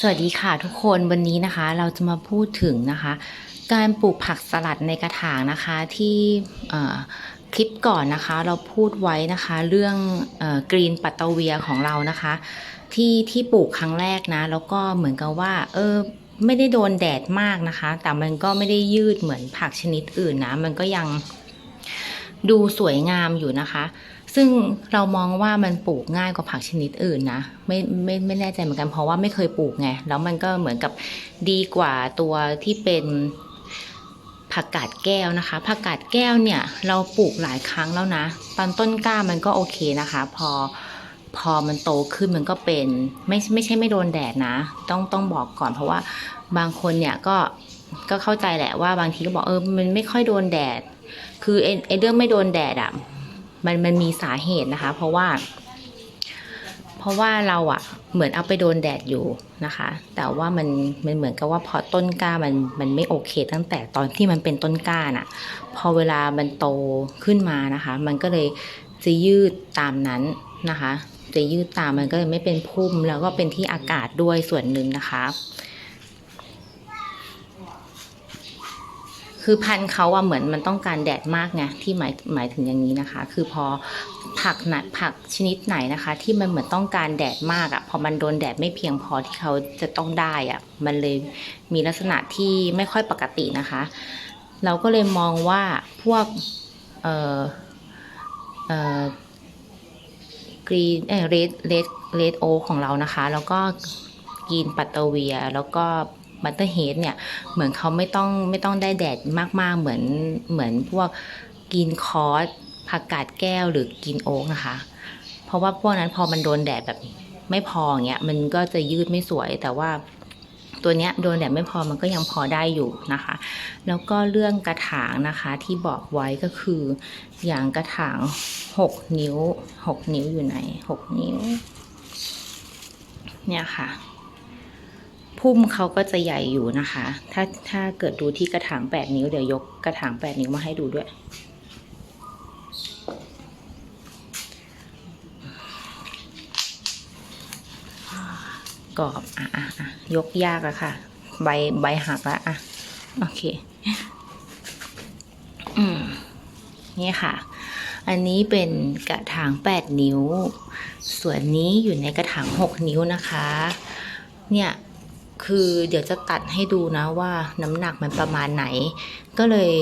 สวัสดีค่ะทุกคนวันนี้นะคะเราจะมาพูดถึงนะคะ การปลูกผักสลัดในกระถางนะคะที่คลิปก่อนนะคะ เราพูดไว้นะคะเรื่องกรีนปัตเตเวียของเรานะคะ ที่ที่ปลูกครั้งแรกนะ แล้วก็เหมือนกับว่าเออไม่ได้โดนแดดมากนะคะ แต่มันก็ไม่ได้ยืดเหมือนผักชนิดอื่นนะ มันก็ยังดูสวยงามอยู่นะคะ ซึ่งเรามองว่ามันปลูกง่ายกว่าผักชนิดอื่นนะไม่ไม่ไม่แน่ใจเหมือนกันเพราะว่าไม่เคยปลูกไงแล้วมันก็เหมือนกับดีกว่าตัวที่เป็นผักกาดแก้วนะคะ ผักกาดแก้วเนี่ยเราปลูกหลายครั้งแล้วนะ ตอนต้นกล้ามันก็โอเคนะคะ พอพอมันโตขึ้นมันก็เป็น ไม่ไม่ใช่ไม่โดนแดดนะ ต้องต้องบอกก่อนเพราะว่าบางคนเนี่ยก็ก็เข้าใจแหละว่าบางทีก็บอกเออมันไม่ค่อยโดนแดด คือไอ้ไอ้เรื่องไม่โดนแดดอะ มันมันมีสาเหตุนะคะ เพราะว่า เพราะว่าเราอะเหมือนเอาไปโดนแดดอยู่นะคะ แต่ว่ามันมันเหมือนกับว่าพอต้นกล้ามันมันไม่โอเค ตั้งแต่ตอนที่มันเป็นต้นกล้าน่ะ พอเวลามันโตขึ้นมานะคะ มันก็เลยจะยืดตามนั้นนะคะจะยืดตามมันก็เลยไม่เป็นพุ่มแล้วก็เป็นที่อากาศด้วยส่วนหนึ่งนะคะ คือพันธุ์เขาอะเหมือนมันต้องการแดดมากไงที่หมายหมายถึงอย่างนี้นะคะ คือพอผักหนักผักชนิดไหนนะคะ ที่มันเหมือนต้องการแดดมากอะพอมันโดนแดดไม่เพียงพอที่เขาจะต้องได้อะมันเลยมีลักษณะที่ไม่ค่อยปกตินะคะ เราก็เลยมองว่าพวกเอ่อเอ่อกรีนเอ่อเรดเรดเรดโอของเรานะคะ แล้วก็กรีนปัตเตเวียแล้วก็ บัตเตอร์เฮดเนี่ยเหมือนเขาไม่ต้องไม่ต้องได้แดดมากๆเหมือนเหมือนพวกกินคอสผักกาดแก้วหรือกินโอ๊กนะคะ เพราะว่าพวกนั้นพอมันโดนแดดแบบไม่พอเงี้ยมันก็จะยืดไม่สวยแต่ว่าตัวเนี้ยโดนแดดไม่พอมันก็ยังพอได้อยู่นะคะ แล้วก็เรื่องกระถางนะคะที่บอกไว้ก็คืออย่างกระถางหกนิ้วหกนิ้วอยู่ไหนหกนิ้ว เนี่ยค่ะ พุ่มเขาก็จะใหญ่อยู่นะคะ ถ้าถ้าเกิดดูที่กระถางแปดนิ้วเดี๋ยวยกกระถางแปดนิ้วมาให้ดูด้วย กรอบ อะอะอะยกยากอะค่ะ ใบใบหักแล้วอะ โอเค อืม นี่ค่ะ อันนี้เป็นกระถางแปดนิ้ว ส่วนนี้อยู่ในกระถางหกนิ้วนะคะ เนี่ย คือเดี๋ยวจะตัดให้ดูนะว่าน้ำหนักมันประมาณไหน ก็เลย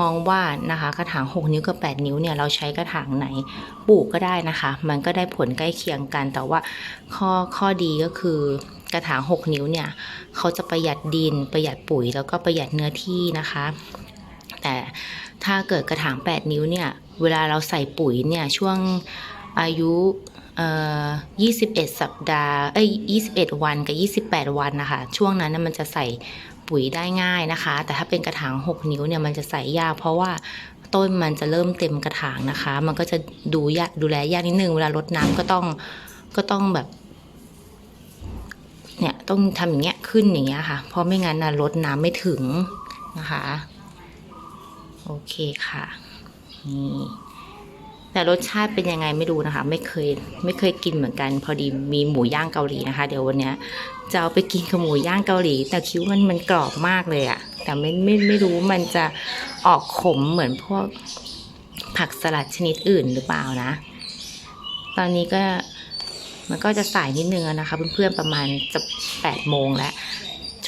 มองว่านะคะกระถาง 6 นิ้วกับ 8 นิ้วเนี่ยเราใช้กระถางไหนปลูกก็ได้นะคะ มันก็ได้ผลใกล้เคียงกัน แต่ว่าข้อข้อดีก็คือกระถาง 6 นิ้วเนี่ยเขาจะประหยัดดินประหยัดปุ๋ยแล้วก็ประหยัดเนื้อที่นะคะ แต่ถ้าเกิดกระถาง 8 นิ้วเนี่ยเวลาเราใส่ปุ๋ยเนี่ยช่วงอายุ 21 สัปดาห์ เอ้ย21 วันกับ 28 วันนะคะ ช่วงนั้นนะมันจะใส่ปุ๋ยได้ง่ายนะคะ แต่ถ้าเป็นกระถาง 6 นิ้วเนี่ยมันจะใส่ยาก เพราะว่าต้นมันจะเริ่มเต็มกระถางนะคะ มันก็จะดูยากดูแลยากนิดนึง เวลารดน้ำก็ต้องก็ต้องแบบ เนี่ยต้องทำอย่างเงี้ยขึ้นอย่างเงี้ยค่ะ เพราะไม่งั้นนะรดน้ำไม่ถึงนะคะ โอเคค่ะ นี่ แต่รสชาติเป็นยังไงไม่รู้นะคะ ไม่เคยไม่เคยกินเหมือนกัน พอดีมีหมูย่างเกาหลีนะคะ เดี๋ยววันนี้จะเอาไปกินกับหมูย่างเกาหลี แต่คิ้วมันมันกรอบมากเลยอะแต่ไม่ไม่ไม่รู้มันจะออกขมเหมือนพวกผักสลัดชนิดอื่นหรือเปล่านะ ตอนนี้ก็มันก็จะสายนิดนึงนะคะ เพื่อนๆประมาณจะแปดโมงแล้ว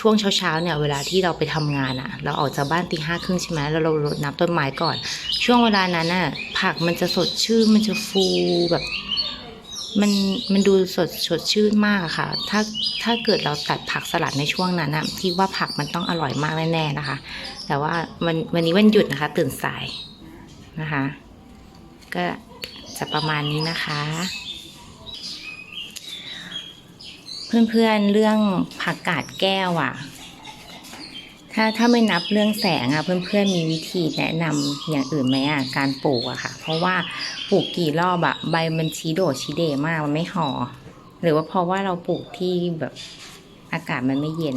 ช่วงเช้าๆเนี่ยเวลาที่เราไปทำงานอะเราออกจากบ้านตีห้าครึ่งใช่ไหมแล้วเรารดน้ำต้นไม้ก่อน ช่วงเวลานั้นน่ะผักมันจะสดชื่นมันจะฟูแบบ มันมันดูสดสดชื่นมากอะค่ะ ถ้าถ้าเกิดเราตัดผักสลัดในช่วงนั้นนะที่ว่าผักมันต้องอร่อยมากแน่ๆนะคะ แต่ว่าวันวันนี้วันหยุดนะคะ ตื่นสายนะคะ ก็จะประมาณนี้นะคะ เพื่อนๆเรื่องผักกาดแก้วอะ ถ้าถ้าไม่นับเรื่องแสงอะ่ะ เพื่อนๆมีวิธีแนะนำอย่างอื่นไหมอะการปลูกอะค่ะ เพราะว่าปลูกกี่รอบอะใบมันชี้โดดชี้เดมากมันไม่ห่อหรือว่าเพราะว่าเราปลูกที่แบบอากาศมันไม่เย็น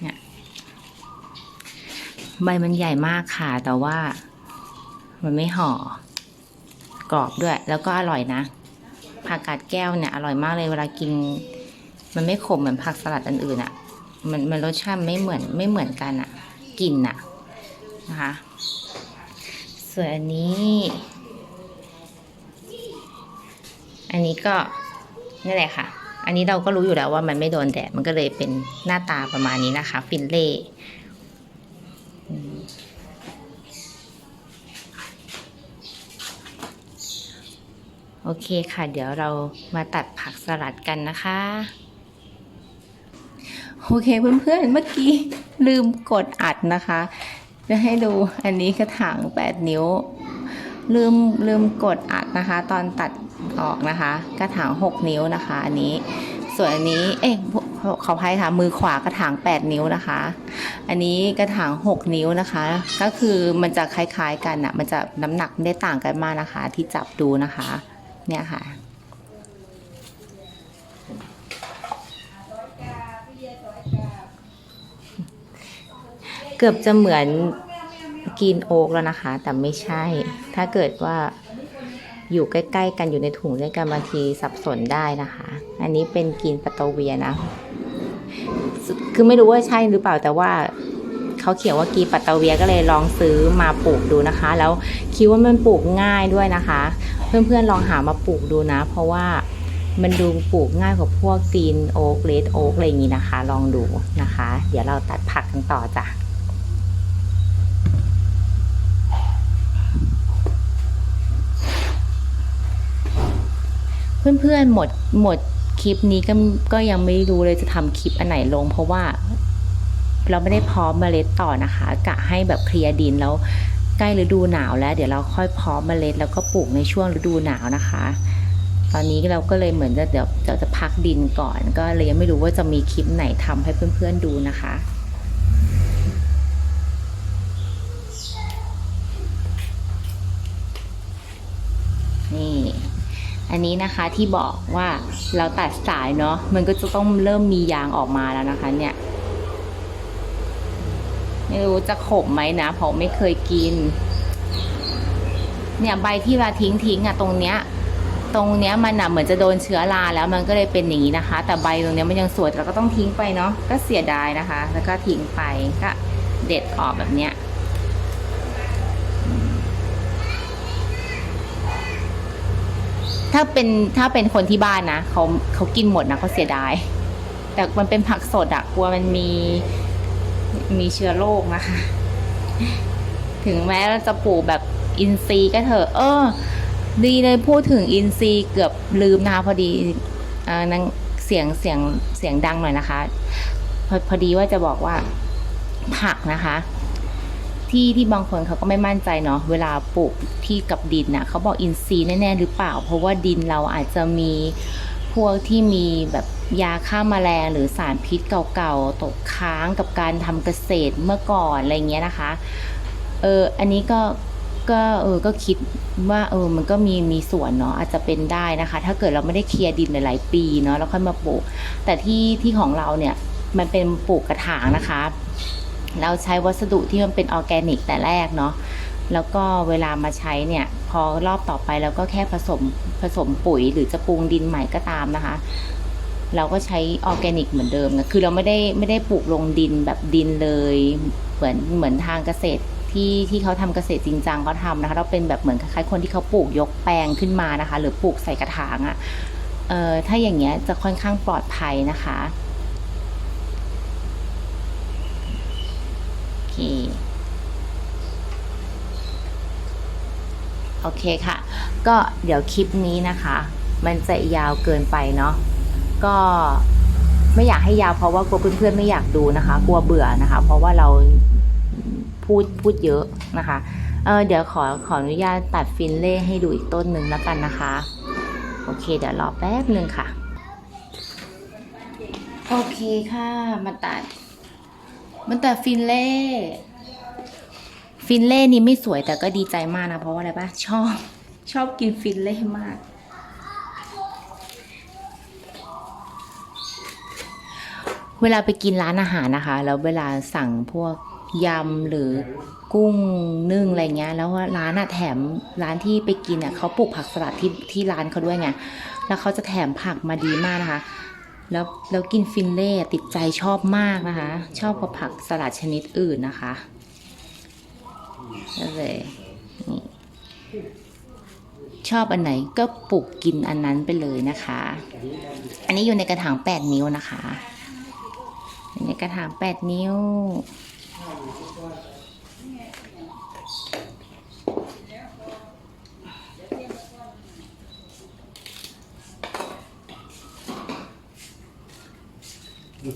เนี่ยใบมันใหญ่มากค่ะ แต่ว่ามันไม่ห่อกรอบด้วย แล้วก็อร่อยนะผักกาดแก้วเนี่ยอร่อยมากเลยเวลากิน มันไม่ขมเหมือนผักสลัดอันอื่นอะ่ะ มันมันรสชาติไม่เหมือนไม่เหมือนกันอะ่ะกลิ่นอะ่ะนะคะส่วนอันนี้ อันนี้ก็นี่แหละค่ะ อันนี้เราก็รู้อยู่แล้วว่ามันไม่โดนแดด มันก็เลยเป็นหน้าตาประมาณนี้นะคะ ฟินเล่โอเคค่ะ เดี๋ยวเรามาตัดผักสลัดกันนะคะ โอเคเพื่อนๆ เมื่อกี้ลืมกดอัดนะคะ จะให้ดูอันนี้กระถาง 8 นิ้ว ลืมลืมกดอัดนะคะ ตอนตัดออกนะคะ กระถาง 6 นิ้วนะคะ อันนี้ส่วนอันนี้เอ๊ะขออภัยค่ะ มือขวากระถาง 8 นิ้วนะคะ อันนี้กระถาง 6 นิ้วนะคะ ก็คือมันจะคล้ายๆกันอะมันจะน้ำหนักไม่ได้ต่างกันมากนะคะ ที่จับดูนะคะ เนี่ยค่ะ กือบจะเหมือนกินโอ๊กแล้วนะคะ แต่ไม่ใช่ ถ้าเกิดว่าอยู่ใกล้ ๆ กันอยู่ในถุงด้วยกันบางทีสับสนได้นะคะ อันนี้เป็นกินปาโตเวียนะ คือไม่รู้ว่าใช่หรือเปล่าแต่ว่าเขาเขียนว่ากีปัตตาเวียก็เลยลองซื้อมาปลูกดูนะคะ แล้วคิดว่ามันปลูกง่ายด้วยนะคะ เพื่อนๆลองหามาปลูกดูนะ เพราะว่ามันดูปลูกง่ายกว่าพวกตีนโอ๊กเลดโอ๊กอะไรอย่างนี้นะคะ ลองดูนะคะ เดี๋ยวเราตัดผักกันต่อจ้ะ เพื่อนๆหมดหมดคลิปนี้ก็ก็ยังไม่รู้เลยจะทำคลิปอันไหนลง เพราะว่าเราไม่ได้เพาะเมล็ดต่อนะคะ กะให้แบบเคลียร์ดินแล้วใกล้ฤดูหนาวแล้ว เดี๋ยวเราค่อยเพาะเมล็ดแล้วก็ปลูกในช่วงฤดูหนาวนะคะ ตอนนี้เราก็เลยเหมือนจะเดี๋ยวเราจะพักดินก่อน ก็เลยยังไม่รู้ว่าจะมีคลิปไหนทำให้เพื่อนๆดูนะคะนี่ อันนี้นะคะที่บอกว่าเราตัดสายเนาะมันก็จะต้องเริ่มมียางออกมาแล้วนะคะ เนี่ยไม่รู้จะขมไหมนะเพราะไม่เคยกิน เนี่ยใบที่เราทิ้งทิ้งๆอะตรงเนี้ย ตรงเนี้ยมันอะเหมือนจะโดนเชื้อราแล้วมันก็เลยเป็นอย่างนี้นะคะ แต่ใบตรงเนี้ยมันยังสวยเราก็ต้องทิ้งไปเนาะก็เสียดายนะคะ แล้วก็ทิ้งไปก็เด็ดออกแบบเนี้ย ถ้าเป็นถ้าเป็นคนที่บ้านนะเขาเขากินหมดนะเขาเสียดาย แต่มันเป็นผักสดอะกลัวมันมีมีเชื้อโรคนะคะ ถึงแม้เราจะปลูกแบบอินทรีย์ก็เถอะ เออ ดีเลยพูดถึงอินทรีย์เกือบลืมนะพอดีเออนังเสียงเสียงเสียงดังหน่อยนะคะ พอพอดีว่าจะบอกว่าผักนะคะ ที่ที่บางคนเขาก็ไม่มั่นใจเนาะเวลาปลูกที่กับดินน่ะเขาบอกอินทรีย์แน่ๆหรือเปล่า เพราะว่าดินเราอาจจะมีพวกที่มีแบบยาฆ่าแมลงหรือสารพิษเก่าๆตกค้างกับการทำเกษตรเมื่อก่อนอะไรเงี้ยนะคะเอออันนี้ก็ก็เออก็คิดว่าเออมันก็มีมีส่วนเนาะอาจจะเป็นได้นะคะ ถ้าเกิดเราไม่ได้เคลียร์ดินหลาย ๆ ปีเนาะแล้วค่อยมาปลูก แต่ที่ที่ของเราเนี่ยมันเป็นปลูกกระถางนะคะ เราใช้วัสดุที่มันเป็นออร์แกนิกแต่แรกเนาะแล้วก็เวลามาใช้เนี่ยพอรอบต่อไปเราก็แค่ผสมผสมปุ๋ยหรือจะปรุงดินใหม่ก็ตามนะคะ เราก็ใช้ออร์แกนิกเหมือนเดิมนะคือเราไม่ได้ไม่ได้ปลูกลงดินแบบดินเลยเหมือนเหมือนทางเกษตรที่ที่เขาทำเกษตรจริงจังเขาทำนะคะ เราเป็นแบบเหมือนคล้ายๆคนที่เขาปลูกยกแปลงขึ้นมานะคะ หรือปลูกใส่กระถางอะ่ะเอ่อถ้าอย่างเงี้ยจะค่อนข้างปลอดภัยนะคะ โอ เค โอเคค่ะ ก็เดี๋ยวคลิปนี้นะคะ มันจะยาวเกินไปเนาะก็ไม่อยากให้ยาวเพราะว่ากลัวเพื่อนๆไม่อยากดูนะคะ กลัวเบื่อนะคะ เพราะว่าเราพูดพูดเยอะนะคะเเดี๋ยวขอขออนุญาตตัดฟินเล่ให้ดูอีกต้นหนึ่งแล้วกันนะคะ โอเค เดี๋ยวรอแป๊บหนึ่งค่ะ โอเคค่ะ มาตัด มันแต่ฟินเล่ ฟินเล่นี่ไม่สวยแต่ก็ดีใจมากนะ เพราะว่าอะไรปะชอบ ชอบกินฟินเล่มาก เวลาไปกินร้านอาหารนะคะ แล้วเวลาสั่งพวกยำหรือกุ้งนึ่งอะไรเงี้ย แล้วร้านอะแถมร้านที่ไปกินอะเขาปลูกผักสลัดที่ที่ร้านเขาด้วยไงแล้วเขาจะแถมผักมาดีมากนะคะ แล้วแล้วกินฟินเล่ติดใจชอบมากนะคะ ชอบกว่าผักสลัดชนิดอื่นนะคะก็เลยนี่ชอบอันไหนก็ปลูกกินอันนั้นไปเลยนะคะ อันนี้อยู่ในกระถาง8นิ้วนะคะ ในกระถาง8นิ้ว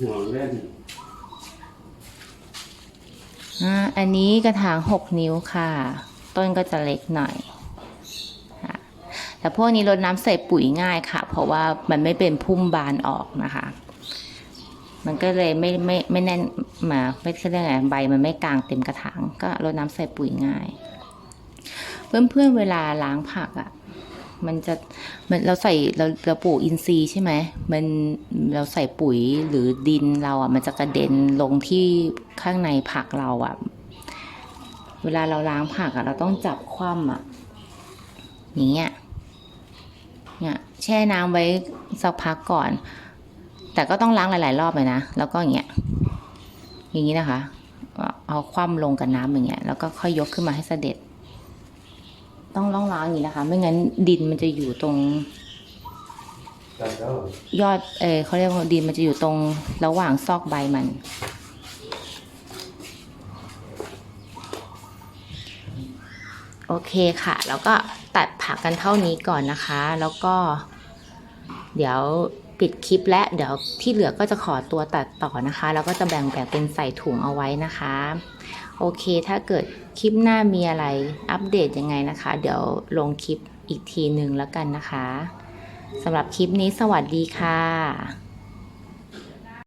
ห่วงเล่นอ่าอันนี้กระถาง6นิ้วค่ะ ต้นก็จะเล็กหน่อยแต่พวกนี้รดน้ำใส่ปุ๋ยง่ายค่ะ เพราะว่ามันไม่เป็นพุ่มบานออกนะคะ มันก็เลยไม่ไม่ไม่แน่นมาไม่ใช่ได้ไงใบมันไม่กลางเต็มกระถางก็รดน้ำใส่ปุ๋ยง่าย เพื่อนเพื่อนๆเวลาล้างผักอะ่ะ มันจะมันเราใส่เราเราปลูกอินทรีย์ใช่ไหมมันเราใส่ปุ๋ยหรือดินเราอะ มันจะกระเด็นลงที่ข้างในผักเราอะ เวลาเราล้างผักอะ เราต้องจับคว่ำอะอย่างเงี้ยเนี่ยแช่น้ำไว้สักพักก่อน แต่ก็ต้องล้างหลาย ๆ รอบเลยนะ แล้วก็อย่างเงี้ยอย่างนี้นะคะ เอาคว่ำลงกับน้ำอย่างเงี้ย แล้วก็ค่อยยกขึ้นมาให้เสด็จ ต้องล้องล้างอย่างนี้นะคะ ไม่งั้นดินมันจะอยู่ตรง ยอด เออเขาเรียกว่าดินมันจะอยู่ตรงระหว่างซอกใบมัน โอเคค่ะ แล้วก็ตัดผักกันเท่านี้ก่อนนะคะ แล้วก็ เดี๋ยวปิดคลิปและเดี๋ยวที่เหลือก็จะขอตัวตัดต่อนะคะ แล้วก็จะแบ่งแบบเป็นใส่ถุงเอาไว้นะคะ โอเค ถ้าเกิดคลิปหน้ามีอะไรอัปเดตยังไงนะคะ เดี๋ยวลงคลิปอีกทีหนึ่งแล้วกันนะคะสำหรับคลิปนี้สวัสดีค่ะ